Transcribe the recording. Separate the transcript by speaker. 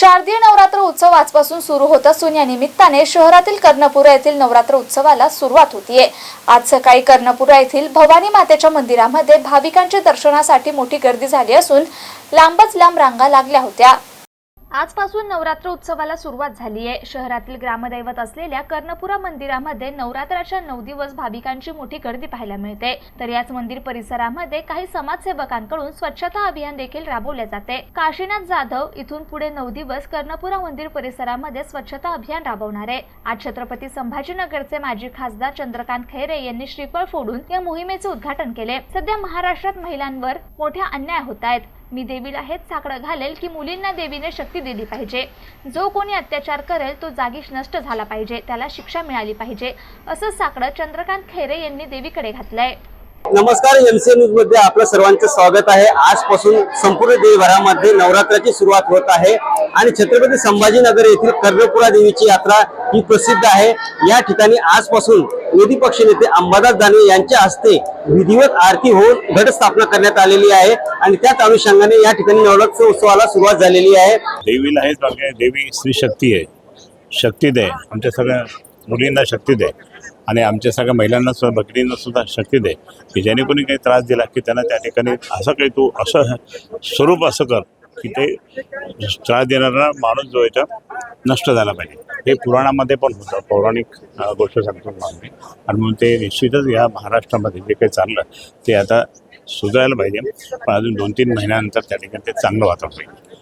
Speaker 1: शारदीय नवरात्र उत्सव आजपासून सुरू होत असून या निमित्ताने शहरातील कर्णपुरा येथील नवरात्र उत्सवाला सुरुवात होतीये. आज सकाळी कर्णपुरा येथील भवानी मातेच्या मंदिरामध्ये भाविकांच्या दर्शनासाठी मोठी गर्दी झाली असून लांबच लांब रांगा लागल्या होत्या. आजपासून नवरात्र उत्सवाला सुरुवात झाली आहे. शहरातील ग्रामदैवत असलेल्या कर्णपुरा मंदिरामध्ये नवरात्राच्या नऊ दिवस भाविकांची मोठी गर्दी पाहायला मिळते. तर याच मंदिर परिसरामध्ये काही समाजसेवकांकडून स्वच्छता अभियान देखील राबवले जाते. काशीनाथ जाधव इथून पुढे नऊ दिवस कर्णपुरा मंदिर परिसरामध्ये स्वच्छता अभियान राबवणार आहे. आज छत्रपती संभाजीनगरचे माजी खासदार चंद्रकांत खैरे यांनी श्रीफळ फोडून या मोहिमेचे उद्घाटन केले. सध्या महाराष्ट्रात महिलांवर मोठ्या अन्याय होत आहेत. मी देवीला हेच साकडं घालेल की मुलींना देवीने शक्ती दिली पाहिजे. जो कोणी अत्याचार करेल तो जागीच नष्ट झाला पाहिजे त्याला शिक्षा मिळाली पाहिजे असं साकडं चंद्रकांत खैरे यांनी देवीकडे घातलंय.
Speaker 2: नमस्कार एमसी न्यूजमध्ये आपलं सर्वांचं स्वागत आहे. आजपासून संपूर्ण देशभरामध्ये नवरात्राची सुरुवात होत आहे आणि छत्रपती संभाजीनगर येथील कर्णपुरा देवीची यात्रा ही प्रसिद्ध आहे. या ठिकाणी आजपासून विरोधी पक्ष नेते अंबादास दानवे यांच्या हस्ते विधिवत आरती होऊन घटस्थापना करण्यात आलेली आहे आणि त्याच अनुषंगाने या ठिकाणी नवरात्र उत्सवाला सुरुवात झालेली आहे.
Speaker 3: देवीला हेच देवी स्त्री शक्ती आहे. शक्ती दे. आमच्या सगळ्या मुलींना शक्ती दे. आणि आमच्या सगळ्या महिलांना सुद्धा भगिनींना सुद्धा शक्ती दे की ज्याने कोणी काही त्रास दिला की त्यांना त्या ठिकाणी असं काही तू असं स्वरूप असं कर की ते त्रास देणारा माणूस जो आहे नष्ट झाला पाहिजे. हे पुराणामध्ये पण होतं पौराणिक गोष्ट सांगतो आम्ही आणि म्हणून ते निश्चितच या महाराष्ट्रामध्ये जे काही चाललं ते आता सुधारायला पाहिजे. पण अजून दोन तीन महिन्यानंतर त्या ठिकाणी ते चांगलं वातावरण पाहिजे